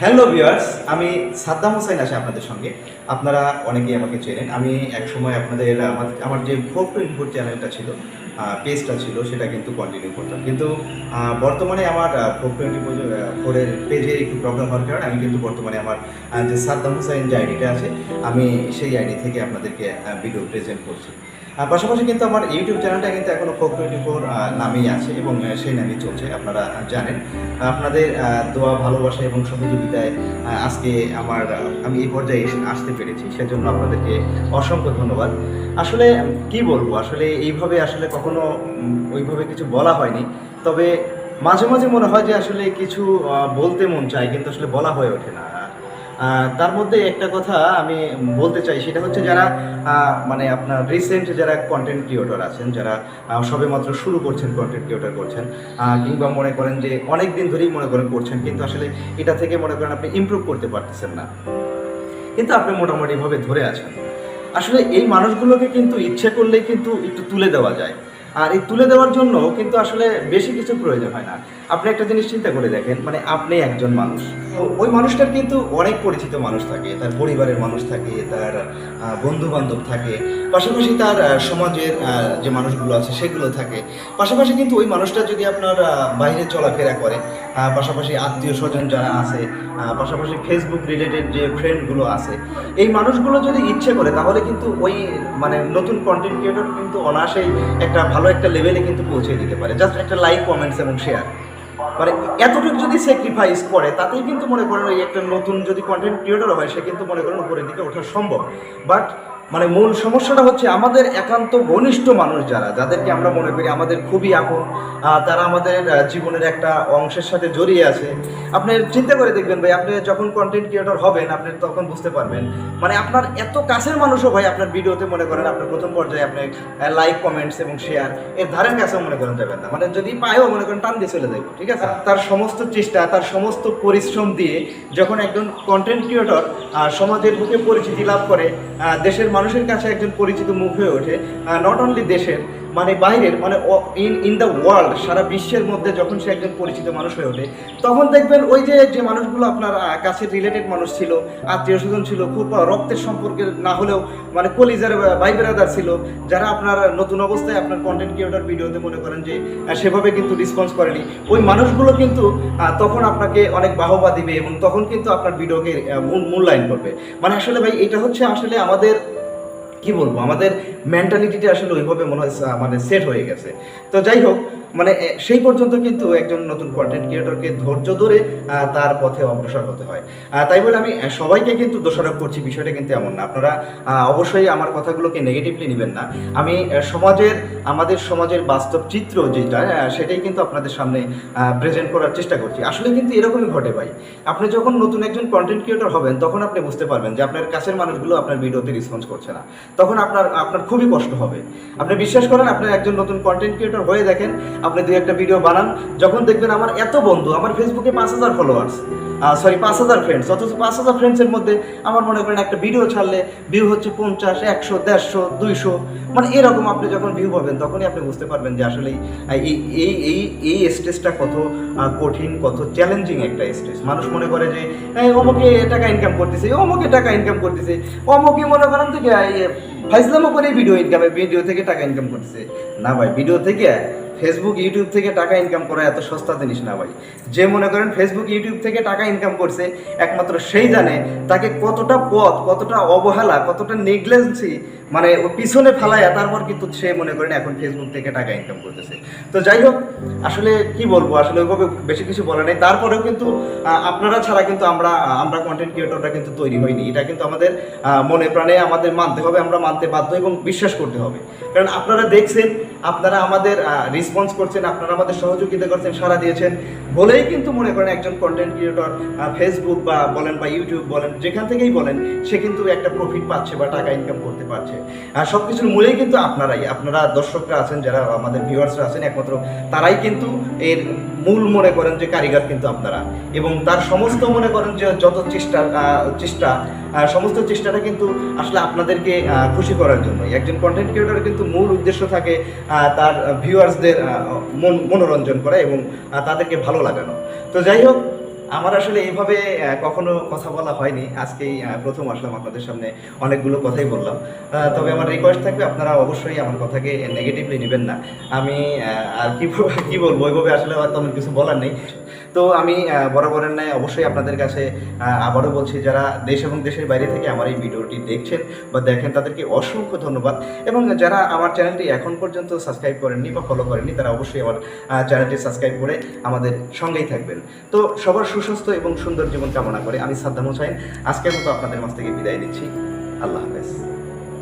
Hello viewers আমি সাদ্দাম হোসেন আছি আপনাদের সঙ্গে। আপনারা অনেকেই আমাকে চেনেন। আমি এক সময় আপনাদের আমার আমার যে ভোট ফোর চ্যানেলটা ছিল পেজটা ছিল, সেটা কিন্তু কন্টিনিউ করতাম। কিন্তু বর্তমানে আমার ভোগ টোয়েন্টি ফোরের পেজে একটু প্রবলেম হওয়ার কারণে আমি কিন্তু বর্তমানে আমার যে সাদ্দাম হোসেন যে আইডিটা আছে, আমি সেই আইডি থেকে আপনাদেরকে ভিডিও প্রেজেন্ট করছি। পাশাপাশি কিন্তু আমার ইউটিউব চ্যানেলটা কিন্তু এখনও ফোক টোয়েন্টি ফোর নামেই আছে এবং সেই নামেই চলছে, আপনারা জানেন। আপনাদের দোয়া, ভালোবাসা এবং সহযোগিতায় আজকে আমার আমি এই পর্যায়ে এসে- আসতে পেরেছি, সেজন্য আপনাদেরকে অসংখ্য ধন্যবাদ। আসলে, কি বলব? আসলে এইভাবে আসলে কখনো ওইভাবে কিছু বলা হয়নি। তবে মাঝে মাঝে মনে হয় যে আসলে কিছু বলতে মন চায়, কিন্তু আসলে বলা হয়ে ওঠে না। তার মধ্যে একটা কথা আমি বলতে চাই সেটা হচ্ছে যারা মানে আপনার রিসেন্ট যারা কন্টেন্ট ক্রিয়েটর আছেন যারা আহ, সবেমাত্র শুরু করছেন কন্টেন্ট ক্রিয়েটর করছেন কিংবা মনে করেন যে অনেক দিন ধরেই মনে করেন করছেন কিন্তু আসলে এটা থেকে মনে করেন আপনি ইমপ্রুভ করতে পারতেছেন না। কিন্তু আপনি মোটামুটিভাবে ধরে আছেন। আসলে এই মানুষগুলোকে কিন্তু ইচ্ছে করলেই কিন্তু একটু তুলে দেওয়া যায়। আর এই তুলে দেওয়ার জন্য কিন্তু আসলে বেশি কিছু প্রয়োজন হয় না। আপনি একটা জিনিস চিন্তা করে দেখেন মানে আপনি একজন মানুষ। ওই মানুষটার কিন্তু অনেক পরিচিত মানুষ থাকে, তার পরিবারের মানুষ থাকে, তার বন্ধু বান্ধব থাকে। পাশাপাশি তার সমাজের যে মানুষগুলো আছে সেগুলো থাকে। পাশাপাশি কিন্তু ওই মানুষটা যদি আপনার বাইরে চলাফেরা করে পাশাপাশি আত্মীয় স্বজন যারা আছে পাশাপাশি ফেসবুক রিলেটেড যে ফ্রেন্ডগুলো আছে, এই মানুষগুলো যদি ইচ্ছে করে, তাহলে কিন্তু ওই মানে নতুন কন্টেন্ট ক্রিয়েটর কিন্তু অনায়াসেই একটা ভালো একটা লেভেলে কিন্তু পৌঁছে দিতে পারে। জাস্ট একটা লাইক কমেন্টস এবং শেয়ার মানে এতটুকু যদি স্যাক্রিফাইস করে, তাতেই কিন্তু মনে করেন ওই একটা নতুন যদি কন্টেন্ট ক্রিয়েটর হয়, সে কিন্তু মনে করেন উপরের দিকে ওঠা সম্ভব। বাট মানে মূল সমস্যাটা হচ্ছে আমাদের একান্ত ঘনিষ্ঠ মানুষ যারা যাদেরকে আমরা মনে করি আমাদের খুবই আপন তারা আমাদের জীবনের একটা অংশের সাথে জড়িয়ে আছে। আপনি চিন্তা করে দেখবেন ভাই আপনি যখন কন্টেন্ট ক্রিয়েটর হবেন আপনি তখন বুঝতে পারবেন। মানে আপনার এত কাছের মানুষও ভাই আপনার ভিডিওতে মনে করেন আপনার প্রথম পর্যায়ে আপনি লাইক কমেন্টস এবং শেয়ার এর ধারের কাছেও মনে করেন যাবেন না। মানে যদি পায়ও মনে করেন টান দিয়ে চলে যাবে ঠিক আছে? তার সমস্ত চেষ্টা তার সমস্ত পরিশ্রম দিয়ে যখন একজন কন্টেন্ট ক্রিয়েটর সমাজের বুকে পরিচিতি লাভ করে দেশের মানুষের কাছে একজন পরিচিত মুখ হয়ে ওঠে নট অনলি দেশের মানে বাইরের মানে ইন ইন দ্য ওয়ার্ল্ড সারা বিশ্বের মধ্যে যখন সে একজন পরিচিত মানুষ হয়ে ওঠে, তখন দেখবেন ওই যে যে মানুষগুলো আপনার কাছে রিলেটেড মানুষ ছিল, আত্মীয় স্বজন ছিল, খুব রক্তের সম্পর্কে না হলেও মানে কলিজার ভাই বেরাদার ছিল, যারা আপনার নতুন অবস্থায় আপনার কন্টেন্ট ক্রিয়েটর ভিডিওতে মনে করেন যে সেভাবে কিন্তু রেসপন্স করেনি। ওই মানুষগুলো কিন্তু তখন আপনাকে অনেক বাহবা দিবে এবং তখন কিন্তু আপনার ভিডিওকে মূল্যায়ন করবে। মানে আসলে ভাই, এটা হচ্ছে আসলে আমাদের কি বলব? আমাদের মেন্টালিটিটা আসলে ওইভাবে মনে হয় মানে সেট হয়ে গেছে। তো যাই হোক মানে সেই পর্যন্ত কিন্তু একজন নতুন কন্টেন্ট ক্রিয়েটরকে ধৈর্য ধরে তার পথে অগ্রসর হতে হয়। তাই বলে আমি সবাইকে কিন্তু দোষারোপ করছি, বিষয়টা কিন্তু এমন না। আপনারা অবশ্যই আমার কথাগুলোকে নেগেটিভলি নেবেন না। আমি সমাজের, আমাদের সমাজের বাস্তব চিত্র যেটা সেটাই কিন্তু আপনাদের সামনে প্রেজেন্ট করার চেষ্টা করছি। আসলে কিন্তু এরকমই ঘটে ভাই। আপনি যখন নতুন একজন কন্টেন্ট ক্রিয়েটর হবেন, তখন আপনি বুঝতে পারবেন যে আপনার কাছের মানুষগুলো আপনার ভিডিওতে রেসপন্স করছে না। তখন আপনার আপনার খুবই কষ্ট হবে। আপনি বিশ্বাস করেন, আপনি একজন নতুন কন্টেন্ট ক্রিয়েটর হয়ে দেখেন আপনি দুই একটা ভিডিও বানান, যখন দেখবেন আমার এত বন্ধু, আমার ফেসবুকে পাঁচ হাজার ফলোয়ার্স সরি পাঁচ হাজার ফ্রেন্ডস অথচ পাঁচ হাজার ফ্রেন্ডসের মধ্যে আমার মনে করেন একটা ভিডিও ছাড়লে ভিউ হচ্ছে পঞ্চাশ, একশো, দেড়শো, দুইশো মানে এরকম আপনি যখন ভিউ পাবেন, তখনই আপনি বুঝতে পারবেন যে আসলে এই এই এই এই স্টেজটা কত কঠিন, কত চ্যালেঞ্জিং একটা স্টেজ মানুষ মনে করে যে অমুকে টাকা ইনকাম করতেছে অমুকে টাকা ইনকাম করতেছে। অমুকে মনে করেন থেকে ফাইসলামও করে ভিডিও ইনকামে ভিডিও থেকে টাকা ইনকাম করতেছে। না ভাই ভিডিও থেকে ফেসবুক ইউটিউব থেকে টাকা ইনকাম করা এত সস্তা জিনিস না ভাই। যে মনে করেন ফেসবুক ইউটিউব থেকে টাকা ইনকাম করছে, একমাত্র সেই জানে তাকে কতটা পথ, কতটা অবহেলা, কতটা নেগলেন্সি মানে ও পিছনে ফেলায়, তারপর কিন্তু সে মনে করেন এখন ফেসবুক থেকে টাকা ইনকাম করতেছে। তো যাই হোক, আসলে কি বলব, আসলে ওইভাবে বেশি কিছু বলা নেই। তারপরেও কিন্তু আপনারা ছাড়া কিন্তু আমরা আমরা কন্টেন্ট ক্রিয়েটররা কিন্তু তৈরি হয়নি। এটা কিন্তু আমাদের মনে প্রাণে আমাদের মানতে হবে, আমরা মানতে বাধ্য এবং বিশ্বাস করতে হবে। কারণ আপনারা দেখছেন আপনারা আমাদের রেসপন্স করছেন আপনারা আমাদের সহযোগিতা করছেন সারা দিয়েছেন বলেই কিন্তু মনে করেন একজন কন্টেন্ট ক্রিয়েটর ফেসবুক বা বলেন বা ইউটিউব বলেন যেখান থেকেই বলেন সে কিন্তু একটা প্রফিট পাচ্ছে বা টাকা ইনকাম করতে পারছে। আর সব কিছুর মূলেই কিন্তু আপনারাই আপনারা দর্শকরা আছেন যারা আমাদের ভিউয়ার্সরা আছেন একমাত্র তারাই কিন্তু এর মূল মনে করেন যে কারিগর কিন্তু আপনারা। এবং তার সমস্ত মনে করেন যে যত চেষ্টা চেষ্টা সমস্ত চেষ্টাটা কিন্তু আসলে আপনাদেরকে আহ, খুশি করার জন্যই একজন কন্টেন্ট ক্রিয়েটরের কিন্তু মূল উদ্দেশ্য থাকে তার ভিউয়ার্সদের মনোরঞ্জন করা এবং তাদেরকে ভালো লাগানো। তো যাই হোক, আমার আসলে এইভাবে কখনো কথা বলা হয়নি। আজকেই প্রথম আসলাম আপনাদের সামনে। অনেকগুলো কথাই বললাম। তবে আমার রিকোয়েস্ট থাকবে, আপনারা অবশ্যই আমার কথাকে নেগেটিভলি নেবেন না। আমি আর কি কি বলব? ওইভাবে আসলে আমার কিছু বলার নেই। তো আমি বরাবরের ন্যায় অবশ্যই আপনাদের কাছে আবারও বলছি, যারা দেশ এবং দেশের বাইরে থেকে আমার এই ভিডিওটি দেখছেন বা দেখেন, তাদেরকে অসংখ্য ধন্যবাদ। এবং যারা আমার চ্যানেলটি এখন পর্যন্ত সাবস্ক্রাইব করেননি বা ফলো করেননি, তারা অবশ্যই আমার চ্যানেলটি সাবস্ক্রাইব করে আমাদের সঙ্গেই থাকবেন। তো সবার সুস্বাস্থ্য এবং সুন্দর জীবন কামনা করে আমি সাদ্দাম হোসাইন আজকের মতো আপনাদের মাছ থেকে বিদায় নিচ্ছি। আল্লাহ হাফেজ।